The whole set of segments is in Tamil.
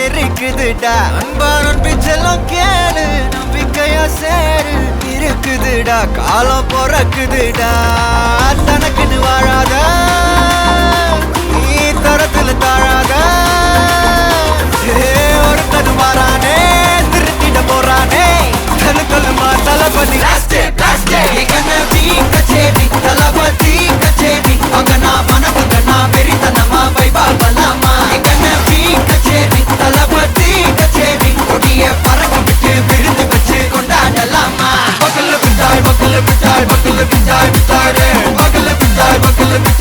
தெரிக்குதுடா அன்பானன் பிச்செல்லாம் கேளு நம்பிக்கையா சேரு இருக்குதுடா. காலம் பிறக்குதுடா. தனக்குன்னு வாழாத நீ தரத்துல தாழாத. ஒருத்தன் மாறானே திருத்திட போறானே. தனக்குள்ளுமா தளபதி கச்சேரி தளபதி கச்சேரி அங்க நான் மனசுக்கு நான் பெரித்தனமா வைபா பல Buggle, buggle, buggle, buggle,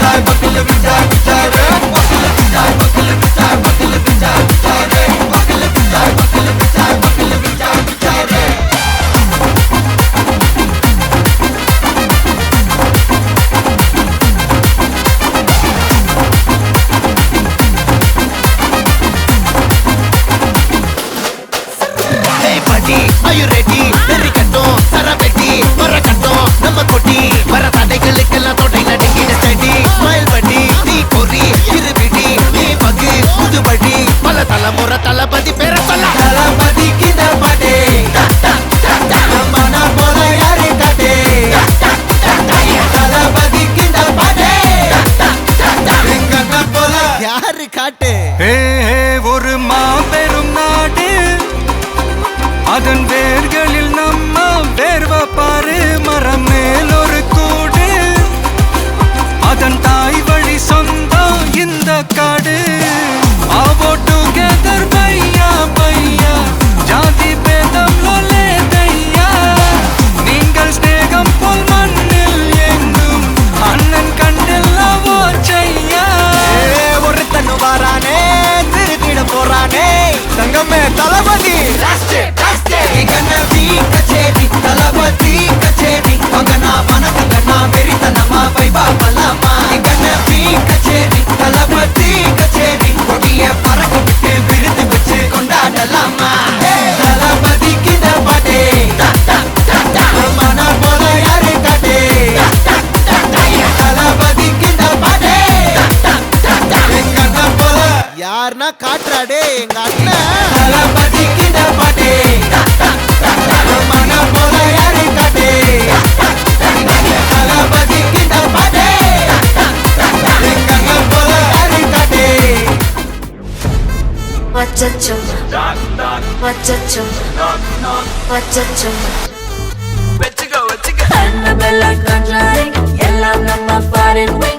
Palakkad போறானே. தங்கமே தளபதி. கண்ணவி கச்சேரி தளபதி கச்சேரி. மகனா மனசங்கண்ணா பெரித்தனமா பை பாபா அச்சச்சோ. அச்சச்சோ. அச்சச்சோ. வெச்சுக்க வெச்சுக்க. எல்லாம் நம்ம ஃபாரின் விங்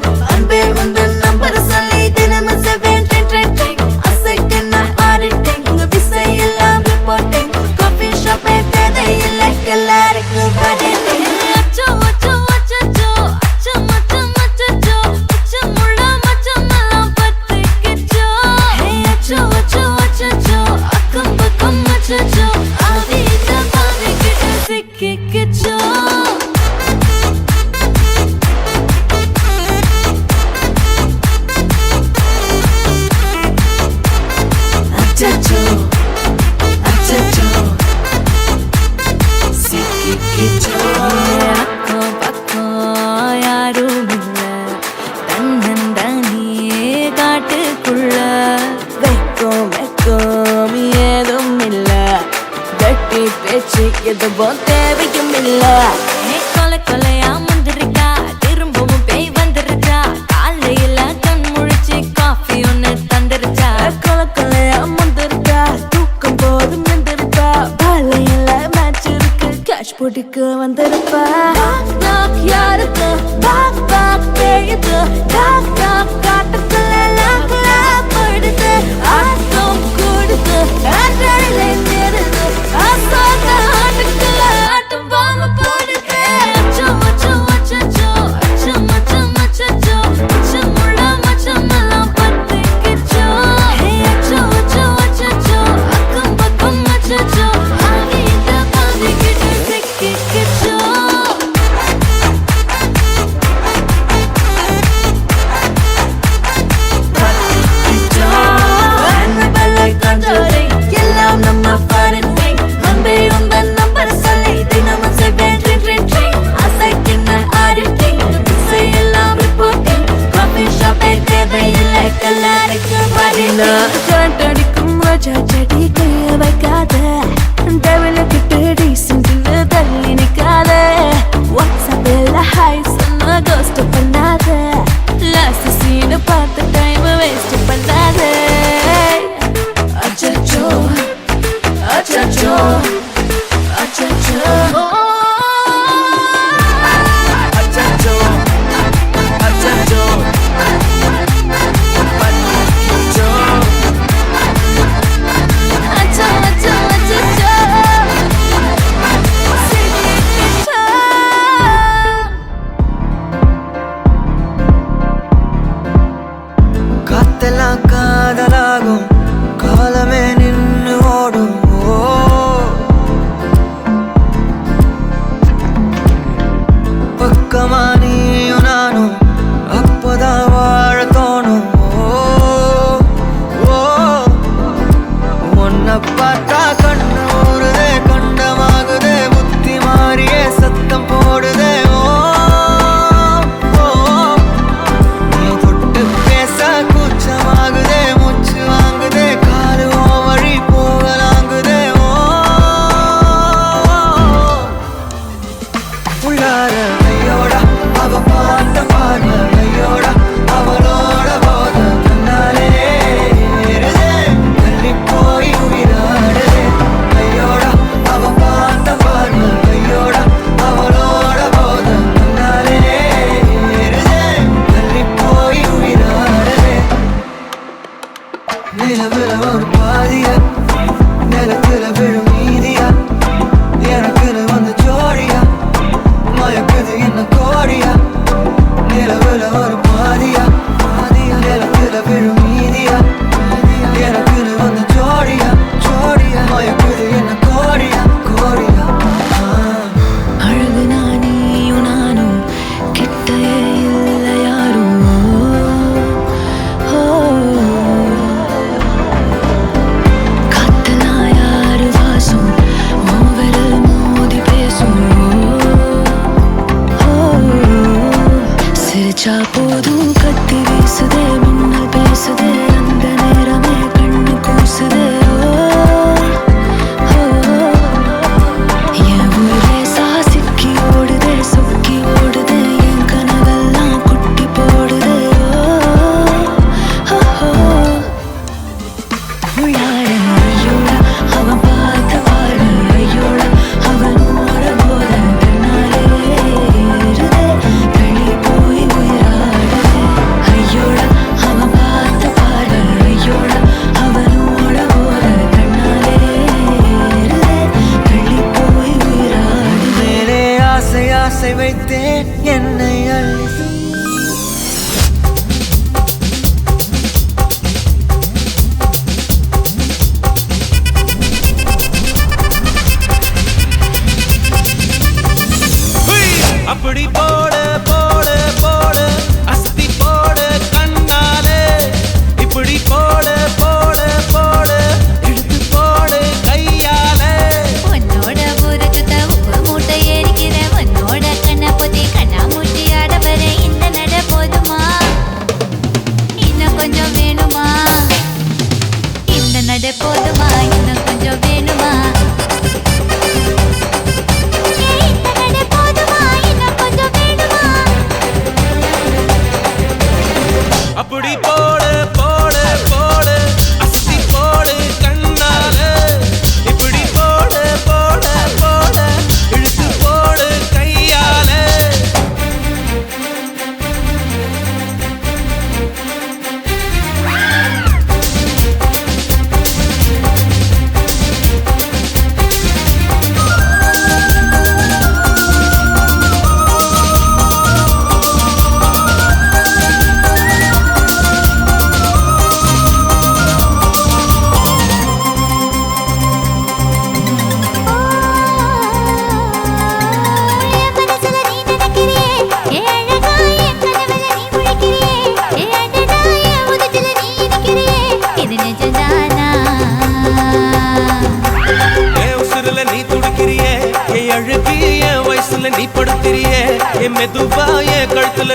வந்திருப்பா. Jangan tadi kamu aja jadi Oh yeah.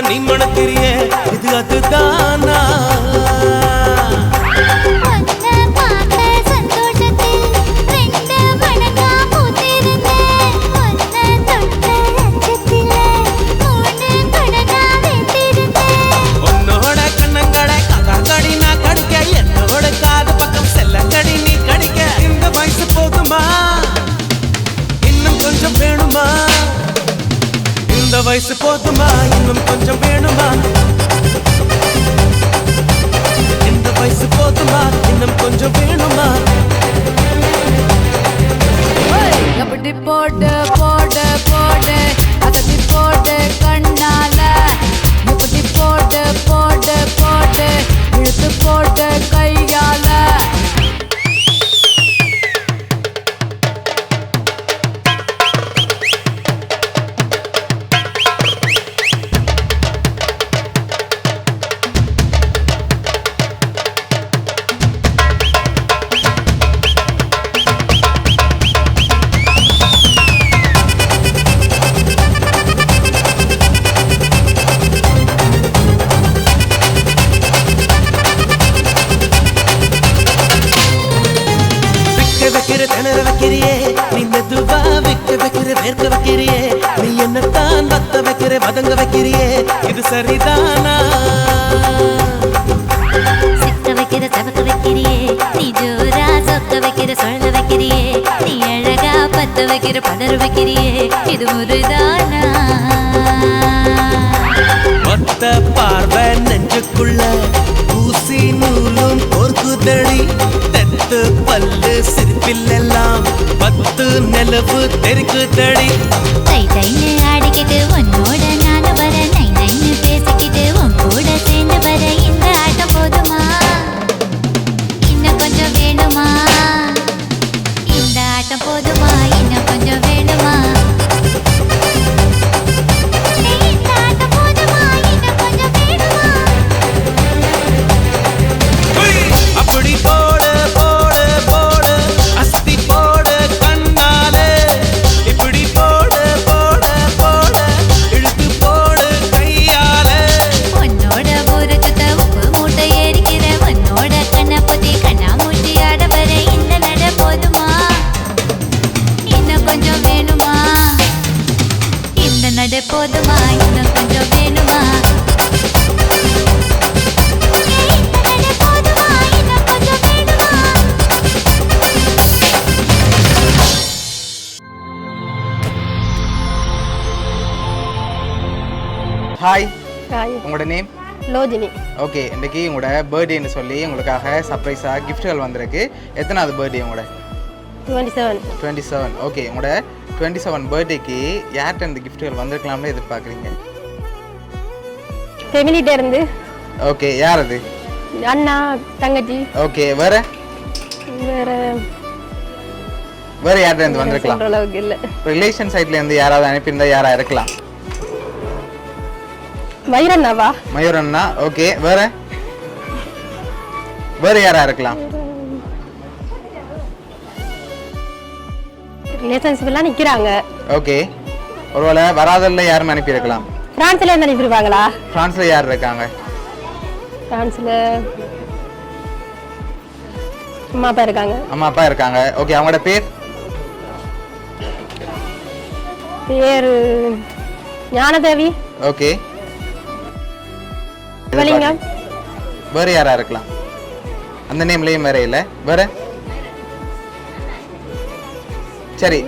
நீ மணத்திரியே இது அதுதான் எப்படி போட்டு போட்டு போட்டு அதட்டி போட்டு கண்ணால. இப்படி போட்டு போ வைக்கிறியே? இது சரிதானா? சிக்க வைக்கிற சவக்க வைக்கிறியே. நீ ஜோரா சொக்க வைக்கிற சொல்ல வைக்கிறியே. நீ அழகா பத்த வைக்கிற பதற வைக்கிறியே. இது முருதானா? ஒத்த பார்வை நெஞ்சுக்குள்ள. ஊசி நூலும் கோர்க்குதடி தெத்து பல்லு சிரிப்பிலெல்லாம். பத்து நிலவு தெருக்குதடி தை தைன்னு ஆடிக்கிட்டு உன்னோட ஹாய் ஹாய் உங்களோட நேம் லோஜினி. ஓகே இன்றைக்கி உங்களோட பர்த்டேன்னு சொல்லி உங்களுக்காக சர்ப்ரைஸாக கிஃப்ட்டுகள் வந்திருக்கு. எத்தனாவது பர்த்டே உங்களோட? Twenty seven twenty seven okay உங்களோட டுவெண்ட்டி செவன் பர்த்டேக்கு யார்கிட்ட இந்த வந்திருக்கலாம்னு எதிர்பார்க்குறீங்க? ஃபெமிலிட்ட இருந்து. ஓகே யார் அது அண்ணா தங்கச்சி. ஓகே வேற? வேற. வேற யார்கிட்ட இருந்து வந்திருக்கலாம்? ரிலேஷன் சைட்ல இருந்து யாராவது அனுப்பியிருந்தா யாரா இருக்கலாம்? வைரண்ணாவா? மயூரண்ணா ஓகே வேற? வேற யாரா இருக்கலாம்? ரிலேஷன்ஷிப் எல்லாம் நிக்கிறாங்க. ஓகே ஒருவேளை வராதல்ல யாரும் அனுப்பியிருக்கலாம். பிரான்ஸ்ல இருந்து அனுப்பியிருப்பாங்களா? பிரான்ஸ்ல யார் இருக்காங்க? பிரான்ஸ்ல அம்மா அப்பா இருக்காங்க. அம்மா அப்பா இருக்காங்க. ஓகே அவங்களோட பேர்? பேரு ஞானதேவி. ஓகே சிவலிங்கம் வேற யாரா இருக்கலாம்? அந்த நேம்லயும் வேற இல்ல. வேற? சரி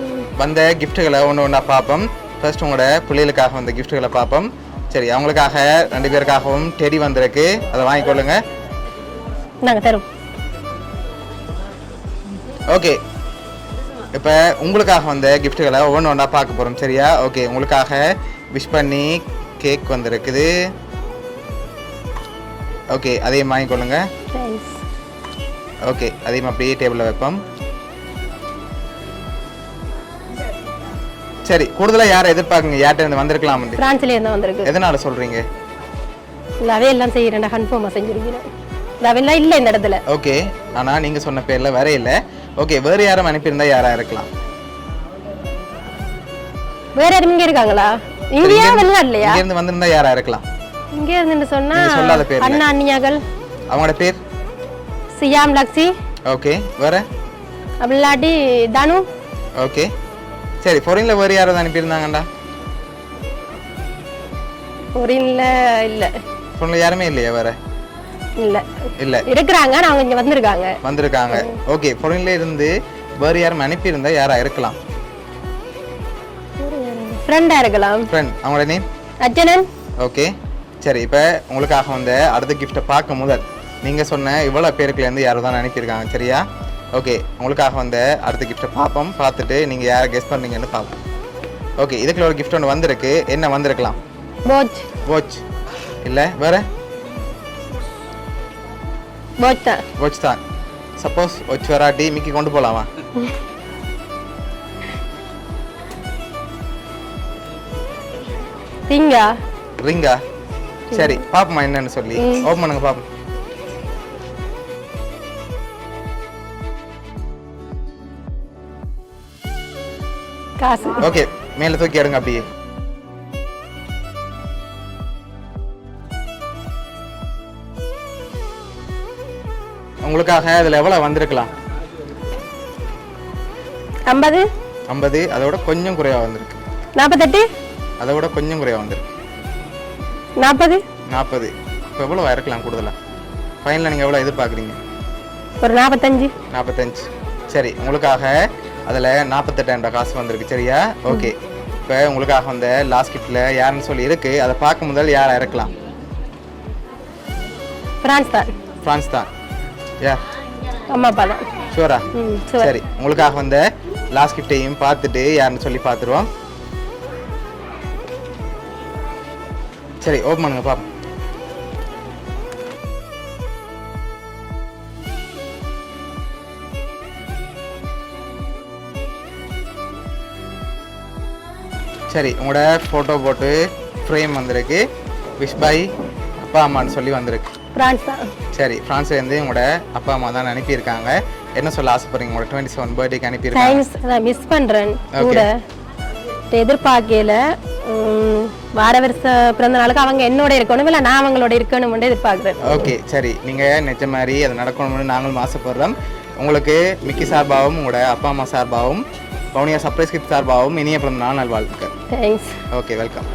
வந்த கிஃப்ட்டுகளை ஒன்று ஒன்றா பார்ப்போம். ஃபர்ஸ்ட் உங்களோட பிள்ளைகளுக்காக வந்த கிஃப்ட்டுகளை பார்ப்போம். சரி அவங்களுக்காக ரெண்டு பேருக்காகவும் டெடி வந்திருக்கு. அதை வாங்கிக்கொள்ளுங்க நாங்க தரோம் ஓகே இப்போ உங்களுக்காக வந்த கிஃப்ட்டுகளை ஒவ்வொன்று ஒன்றா பார்க்க போகிறோம் சரியா? ஓகே உங்களுக்காக விஷ் பண்ணி கேக் வந்திருக்குது. ஓகே அதையும் வாங்கிக்கொள்ளுங்க ஓகே அதையும் அப்படியே டேபிளில் வைப்போம். சரி கூடுதலாக யாரை எதிர்பார்க்குங்க? யார்கிட்ட இருந்து வந்திருக்கலாம் பிரான்ஸ்ல இருந்து வந்திருக்கு. எதனால சொல்கிறீங்க லவே எல்லாம் செய்யறேன் கன்ஃபார்மா செஞ்சிருக்கிறேன் லவெல்லாம் இல்லை இந்த இடத்துல. ஓகே ஆனால் நீங்கள் சொன்ன பேரில் வேற இல்லை. ஓகே வேறு யாரும் அனுப்பியிருந்தா யாராக இருக்கலாம்? வேற யாரும் இங்க இருக்காங்களா? இங்கேயா வெளிநாட்டுலயா? இங்கேருந்து வந்திருந்தா யாராக இருக்கலாம்? இங்க இருந்து சொன்னா சொல்லாத பேர்ல. அண்ணா அண்ணியாக்கள் அவங்களோட பேர்? சியாம் லக்ஸி. ஓகே வேற? அப்படி இல்லாட்டி தனு. ஓகே. சரி ஃபாரினில் வேறு யாராவது அனுப்பியிருந்தாங்கண்டா ஒரின்ல இல்ல. ஃபோனில் யாருமே இல்லையா வேற? இல்ல. இல்லை. இருக்கிறாங்க அவங்க இங்க வந்திருக்காங்க. வந்திருக்காங்க. ஓகே ஃபாரின்ல இருந்து வேறு யாரும் அனுப்பியிருந்தா யாரா இருக்கலாம்? ஃப்ரெண்டா இருக்கலாம். ஃப்ரெண்ட் அவங்களோட நேம் அர்ச்சனன் ஓகே. சரி இப்போ உங்களுக்காக வந்த அடுத்த கிஃப்ட்டை பார்க்க முதல் நீங்கள் சொன்ன இவ்வளோ பேருக்குலேருந்து யாரோ தான் அனுப்பியிருக்காங்க சரியா? ஓகே உங்களுக்காக வந்த அடுத்த கிஃப்ட்டை பார்ப்போம் பார்த்துட்டு நீங்கள் யாரை கெஸ் பண்ணுறீங்கன்னு பார்ப்போம். ஓகே இதுக்குள்ள ஒரு கிஃப்ட் ஒன்று வந்திருக்கு என்ன வந்திருக்கலாம்? போச் வாட்ச் இல்லை வேறு? போச் தான். வாட்ச் தான். சப்போஸ் வாட்ச் வராட்டி மிக்கி கொண்டு போகலாமா திங்கா ரிங்கா சரி பாப்போமா என்னன்னு சொல்லி. ஓப்பன் பண்ணுங்க பாப்போம். காசு. ஓகே மேலே தூக்கி எடுங்க அப்படியே. உங்களுக்காக அதில் எவ்வளோ வந்திருக்கலாம்? ஐம்பது. ஐம்பது அதோட கொஞ்சம் குறைவாக வந்திருக்கு. நாற்பத்தெட்டு அதை விட கொஞ்சம் குறைவாக வந்திருக்கு. நாற்பது? நாற்பது. இப்போ எவ்வளோ இருக்கலாம் கூடுதலாக ஃபைனலில் நீங்கள் எவ்வளோ எதிர்பார்க்குறீங்க? ஒரு நாற்பத்தஞ்சு. நாற்பத்தஞ்சு. சரி உங்களுக்காக அதில் நாற்பத்தெட்டாயிரம் காசு வந்திருக்கு சரியா? ஓகே. இப்போ உங்களுக்காக வந்த லாஸ்ட் கிஃப்டில் யாருன்னு சொல்லி இருக்கு. அதை பார்க்க முதல் யாரை இறக்கலாம்? பிரான்ஸ் தான். ஃப்ரான்ஸ் தான். யா அம்மா அப்பா தான். ஷூரா சரி உங்களுக்காக வந்த லாஸ்ட் கிஃப்டையும் பார்த்துட்டு யாருன்னு சொல்லி பார்த்துருவோம். சரி ஓப்பன் பண்ணுங்க பாப்போம். சரி உங்களோட ஃபோட்டோ போட்டு ஃப்ரேம் வந்திருக்கு. விஷ் பாய் அப்பா அம்மான்னு சொல்லி வந்திருக்கு. பிரான்ஸ் தான் சரி ஃப்ரான்ஸ்லேருந்து உங்களோட அப்பா அம்மா தான் அனுப்பியிருக்காங்க. என்ன சொல்ல ஆசைப்படுறீங்க? உங்களோட டுவெண்ட்டி செவன் பர்த்டேக்கு அனுப்பியிருக்காங்க அதான் மிஸ் பண்ணுறேன். கூட. எதிர்பார்க்கையில வார வருஷ பிறந்த நாளுக்கு அவங்க என்னோட இருக்கணும் இல்லை நான் அவங்களோட இருக்கணும்னு எதிர்பார்க்குறேன். ஓகே சரி. நீங்கள் நிஜ மாதிரி அது நடக்கணும்னு நாங்களும் ஆசைப்படுறோம். உங்களுக்கு மிக்கி சார்பாகவும் உங்களோட அப்பா அம்மா சார்பாகவும் பவுனியா சர்ப்ரைஸ் கிஃப்ட் சார்பாகவும் இனிய பிறந்த நாள் நல்வாழ்த்துக்கள். Thanks okay welcome.